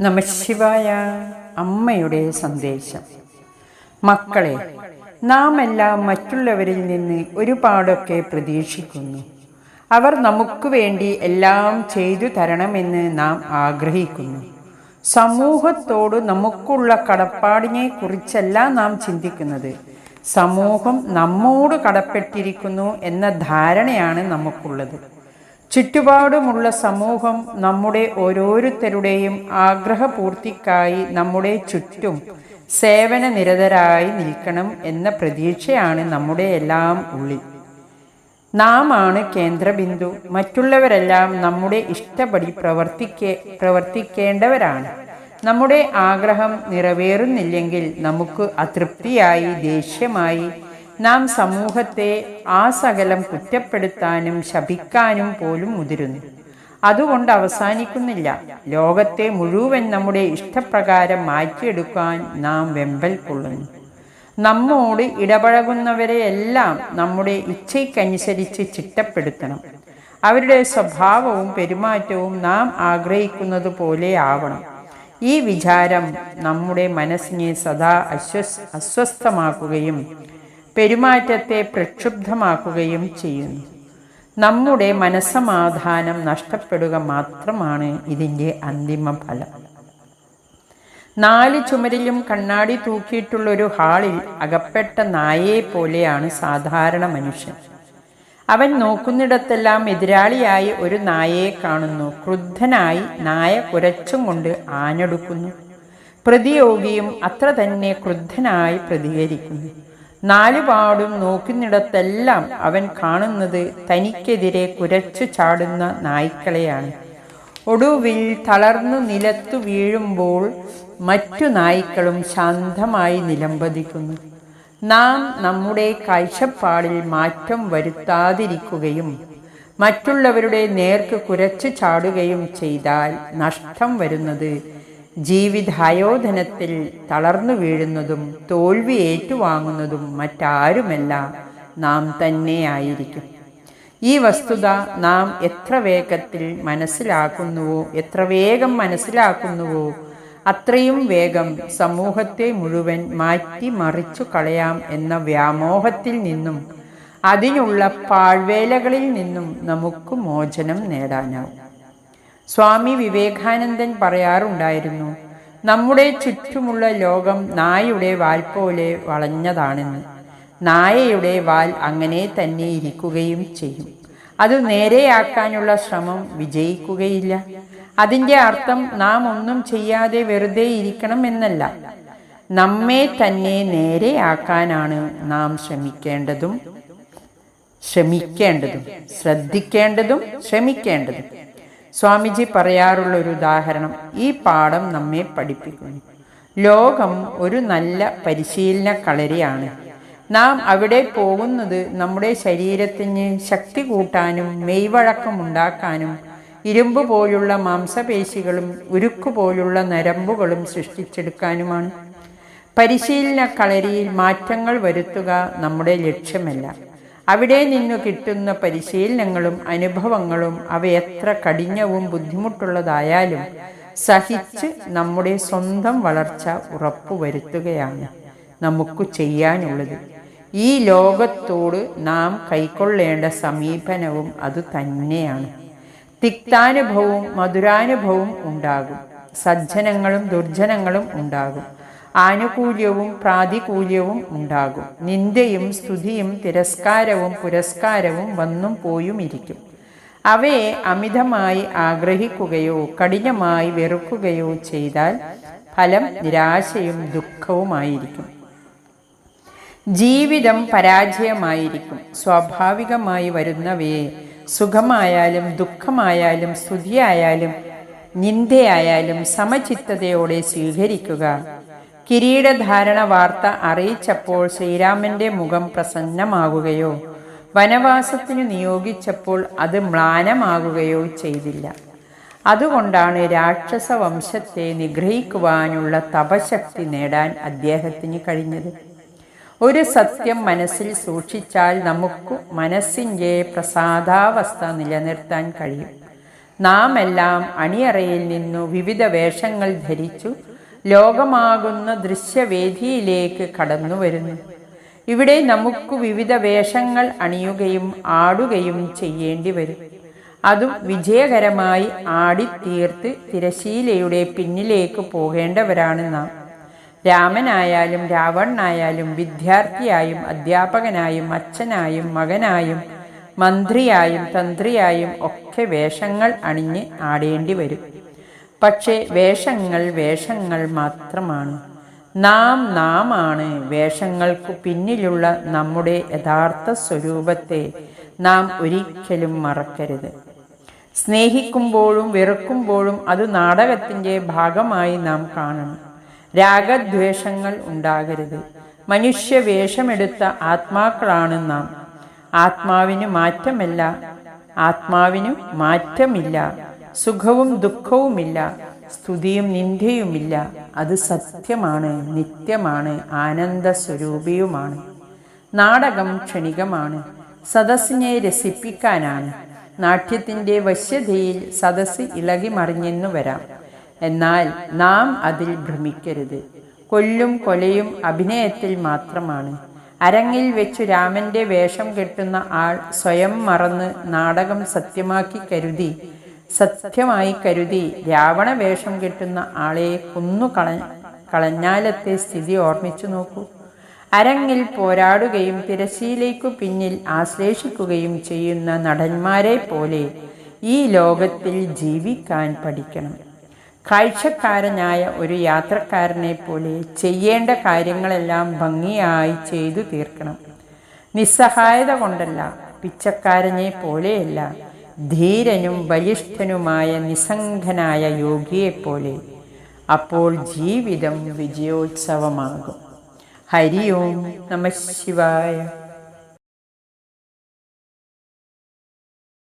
നമശിവായ അമ്മയുടെ സന്ദേശം. മക്കളെ നാം എല്ലാം മറ്റുള്ളവരിൽ നിന്ന് ഒരുപാടൊക്കെ പ്രതീക്ഷിക്കുന്നു. അവർ നമുക്ക് വേണ്ടി എല്ലാം ചെയ്തു തരണമെന്ന് നാം ആഗ്രഹിക്കുന്നു. സമൂഹത്തോട് നമുക്കുള്ള കടപ്പാടിനെ കുറിച്ചല്ല നാം ചിന്തിക്കുന്നത്. സമൂഹം നമ്മോട് കടപ്പെട്ടിരിക്കുന്നു എന്ന ധാരണയാണ് നമുക്കുള്ളത്. ചുറ്റുപാടുമുള്ള സമൂഹം നമ്മുടെ ഓരോരുത്തരുടെയും ആഗ്രഹപൂർത്തിക്കായി നമ്മുടെ ചുറ്റും സേവന നിരതരായി നിൽക്കണം എന്ന പ്രതീക്ഷയാണ് നമ്മുടെ എല്ലാം ഉള്ളിൽ. നാം ആണ് കേന്ദ്രബിന്ദു. മറ്റുള്ളവരെല്ലാം നമ്മുടെ ഇഷ്ടപടി പ്രവർത്തിക്കേ പ്രവർത്തിക്കേണ്ടവരാണ്. നമ്മുടെ ആഗ്രഹം നിറവേറുന്നില്ലെങ്കിൽ നമുക്ക് അതൃപ്തിയായി ദേഷ്യമായി നാം സമൂഹത്തെ ആ സകലം കുറ്റപ്പെടുത്താനും ശപിക്കാനും പോലും മുതിരുന്നു. അതുകൊണ്ട് അവസാനിക്കുന്നില്ല. ലോകത്തെ മുഴുവൻ നമ്മുടെ ഇഷ്ടപ്രകാരം മാറ്റിയെടുക്കാൻ നാം വെമ്പൽ കൊള്ളുന്നു. നമ്മോട് ഇടപഴകുന്നവരെയെല്ലാം നമ്മുടെ ഇച്ഛയ്ക്കനുസരിച്ച് ചിട്ടപ്പെടുത്തണം. അവരുടെ സ്വഭാവവും പെരുമാറ്റവും നാം ആഗ്രഹിക്കുന്നത് പോലെ ആവണം. ഈ വിചാരം നമ്മുടെ മനസ്സിനെ സദാ അസ്വസ് അസ്വസ്ഥമാക്കുകയും പെരുമാറ്റത്തെ പ്രക്ഷുബ്ധമാക്കുകയും ചെയ്യുന്നു. നമ്മുടെ മനസ്സമാധാനം നഷ്ടപ്പെടുക മാത്രമാണ് ഇതിന്റെ അന്തിമ ഫലം. നാല് ചുമരിലും കണ്ണാടി തൂക്കിയിട്ടുള്ളൊരു ഹാളിൽ അകപ്പെട്ട നായയെ പോലെയാണ് സാധാരണ മനുഷ്യൻ. അവൻ നോക്കുന്നിടത്തെല്ലാം എതിരാളിയായി ഒരു നായയെ കാണുന്നു. ക്രുദ്ധനായി നായ കുരച്ചും കൊണ്ട് ആഞ്ഞെടുക്കുന്നു. പ്രതിയോഗിയും അത്ര തന്നെ ക്രുദ്ധനായി പ്രതികരിക്കുന്നു. നാലുപാടും നോക്കുന്നിടത്തെല്ലാം അവൻ കാണുന്നത് തനിക്കെതിരെ കുരച്ചു ചാടുന്ന നായ്ക്കളെയാണ്. ഒടുവിൽ തളർന്നു നിലത്തു വീഴുമ്പോൾ മറ്റു നായ്ക്കളും ശാന്തമായി നിലംപതിക്കുന്നു. നാം നമ്മുടെ കാഴ്ചപ്പാടിൽ മാറ്റം വരുത്താതിരിക്കുകയും മറ്റുള്ളവരുടെ നേർക്ക് കുരച്ചു ചാടുകയും ചെയ്താൽ നഷ്ടം വരുന്നത് ജീവിതായോധനത്തിൽ തളർന്നു വീഴുന്നതും തോൽവി ഏറ്റുവാങ്ങുന്നതും മറ്റാരുമല്ല നാം തന്നെയായിരിക്കും ഈ വസ്തുത നാം എത്ര വേഗത്തിൽ മനസ്സിലാക്കുന്നുവോ എത്ര വേഗം മനസ്സിലാക്കുന്നുവോ അത്രയും വേഗം സമൂഹത്തെ മുഴുവൻ മാറ്റി മറിച്ചു കളയാം എന്ന വ്യാമോഹത്തിൽ നിന്നും അതിനുള്ള പാഴ്വേലകളിൽ നിന്നും നമുക്ക് മോചനം നേടാനാവും. സ്വാമി വിവേകാനന്ദൻ പറയാറുണ്ടായിരുന്നു നമ്മുടെ ചുറ്റുമുള്ള ലോകം നായയുടെ വാൽ പോലെ വളഞ്ഞതാണെന്ന്. നായയുടെ വാൽ അങ്ങനെ തന്നെ ഇരിക്കുകയും ചെയ്യും. അത് നേരെയാക്കാനുള്ള ശ്രമം വിജയിക്കുകയില്ല. അതിന്റെ അർത്ഥം നാം ഒന്നും ചെയ്യാതെ വെറുതെ ഇരിക്കണം എന്നല്ല. നമ്മെ തന്നെ നേരെയാക്കാനാണ് നാം ശ്രമിക്കേണ്ടതും ശ്രമിക്കേണ്ടതും ശ്രദ്ധിക്കേണ്ടതും ശ്രമിക്കേണ്ടതും. സ്വാമിജി പറയാറുള്ള ഒരു ഉദാഹരണം. ഈ പാഠം നമ്മെ പഠിപ്പിക്കുന്നു. ലോകം ഒരു നല്ല പരിശീലന കളരിയാണ്. നാം അവിടെ പോകുന്നത് നമ്മുടെ ശരീരത്തിന് ശക്തി കൂട്ടാനും മെയ്വഴക്കമുണ്ടാക്കാനും ഇരുമ്പ് പോലുള്ള മാംസപേശികളും ഉരുക്ക് പോലുള്ള നരമ്പുകളും സൃഷ്ടിച്ചെടുക്കാനുമാണ്. പരിശീലന കളരിയിൽ മാറ്റങ്ങൾ വരുത്തുക നമ്മുടെ ലക്ഷ്യമല്ല. അവിടെ നിന്നു കിട്ടുന്ന പരിശീലനങ്ങളും അനുഭവങ്ങളും അവ എത്ര കഠിനവും ബുദ്ധിമുട്ടുള്ളതായാലും സഹിച്ച് നമ്മുടെ സ്വന്തം വളർച്ച ഉറപ്പുവരുത്തുകയാണ് നമുക്ക് ചെയ്യാനുള്ളത്. ഈ ലോകത്തോട് നാം കൈക്കൊള്ളേണ്ട സമീപനവും അത് തന്നെയാണ്. തിക്താനുഭവവും മധുരാനുഭവവും ഉണ്ടാകും. സജ്ജനങ്ങളും ദുർജനങ്ങളും ഉണ്ടാകും. ആനുകൂല്യവും പ്രാതികൂല്യവും ഉണ്ടാകും. നിന്ദയും സ്തുതിയും തിരസ്കാരവും പുരസ്കാരവും വന്നും പോയും ഇരിക്കും. അവയെ അമിതമായി ആഗ്രഹിക്കുകയോ കഠിനമായി വെറുക്കുകയോ ചെയ്താൽ ഫലം നിരാശയും ദുഃഖവുമായിരിക്കും. ജീവിതം പരാജയമായിരിക്കും. സ്വാഭാവികമായി വരുന്നവയെ സുഖമായാലും ദുഃഖമായാലും സ്തുതിയായാലും നിന്ദയായാലും സമചിത്തതയോടെ സ്വീകരിക്കുക കിരീടധാരണ വാർത്ത അറിയിച്ചപ്പോൾ ശ്രീരാമന്റെ മുഖം പ്രസന്നമാകുകയോ വനവാസത്തിനു നിയോഗിച്ചപ്പോൾ അത് മ്ലാനമാകുകയോ ചെയ്തില്ല. അതുകൊണ്ടാണ് രാക്ഷസ വംശത്തെ നിഗ്രഹിക്കുവാനുള്ള തപശക്തി നേടാൻ അദ്ദേഹത്തിന് കഴിഞ്ഞത്. ഒരു സത്യം മനസ്സിൽ സൂക്ഷിച്ചാൽ നമുക്ക് മനസ്സിന്റെ പ്രസാദാവസ്ഥ നിലനിർത്താൻ കഴിയും. നാം എല്ലാം അണിയറയിൽ നിന്നു വിവിധ വേഷങ്ങൾ ധരിച്ചു ലോകമാകുന്ന ദൃശ്യവേദിയിലേക്ക് കടന്നു വരുന്നു. ഇവിടെ നമുക്ക് വിവിധ വേഷങ്ങൾ അണിയുകയും ആടുകയും ചെയ്യേണ്ടി വരും. അതും വിജയകരമായി ആടിത്തീർത്ത് തിരശീലയുടെ പിന്നിലേക്ക് പോകേണ്ടവരാണ് നാം. രാമനായാലും രാവണനായാലും വിദ്യാർത്ഥിയായും അധ്യാപകനായും അച്ഛനായും മകനായും മന്ത്രിയായും തന്ത്രിയായും ഒക്കെ വേഷങ്ങൾ അണിഞ്ഞ് ആടേണ്ടി വരും. പക്ഷേ വേഷങ്ങൾ വേഷങ്ങൾ മാത്രമാണ്. നാം നാമാണ് വേഷങ്ങൾക്കു പിന്നിലുള്ള നമ്മുടെ യഥാർത്ഥ സ്വരൂപത്തെ നാം ഒരിക്കലും മറക്കരുത്. സ്നേഹിക്കുമ്പോഴും വെറുക്കുമ്പോഴും അത് നാടകത്തിന്റെ ഭാഗമായി നാം കാണണം. രാഗദ്വേഷങ്ങൾ ഉണ്ടാകരുത്. മനുഷ്യ വേഷമെടുത്ത ആത്മാക്കളാണ് നാം. ആത്മാവിന് മാറ്റമല്ല ആത്മാവിനു മാറ്റമില്ല. സുഖവും ദുഃഖവുമില്ല സ്തുതിയും നിന്ദയുമില്ല. അത് സത്യമാണ് നിത്യമാണ് ആനന്ദ സ്വരൂപിയുമാണ് നാടകം ക്ഷണികമാണ് സദസ്സിനെ രസിപ്പിക്കാനാണ്. നാട്യത്തിന്റെ വശ്യതയിൽ സദസ്സ് ഇളകി മറിഞ്ഞെന്നു വരാം. എന്നാൽ നാം അതിൽ ഭ്രമിക്കരുത്. കൊല്ലും കൊലയും അഭിനയത്തിൽ മാത്രമാണ്. അരങ്ങിൽ വെച്ച് രാമന്റെ വേഷം കെട്ടുന്ന ആൾ സ്വയം മറന്ന് നാടകം സത്യമാക്കി കരുതി സത്യമായി കരുതി രാവണവേഷം കെട്ടുന്ന ആളെ കൊന്നു കള കളഞ്ഞാലത്തെ സ്ഥിതി ഓർമ്മിച്ചു നോക്കൂ. അരങ്ങിൽ പോരാടുകയും തിരശ്ശീലേക്കു പിന്നിൽ ആശ്ലേഷിക്കുകയും ചെയ്യുന്ന നടന്മാരെ പോലെ ഈ ലോകത്തിൽ ജീവിക്കാൻ പഠിക്കണം. കാഴ്ചക്കാരനായ ഒരു യാത്രക്കാരനെ പോലെ ചെയ്യേണ്ട കാര്യങ്ങളെല്ലാം ഭംഗിയായി ചെയ്തു തീർക്കണം. നിസ്സഹായത കൊണ്ടല്ല പിച്ചക്കാരനെ പോലെയല്ല ധീരനും ബലിഷ്ഠനുമായ നിസ്സംഗനായ യോഗിയെപ്പോലെ അപ്പോൾ ജീവിതം വിജയോത്സവമാകും. ഹരി ഓം നമ ശിവായ.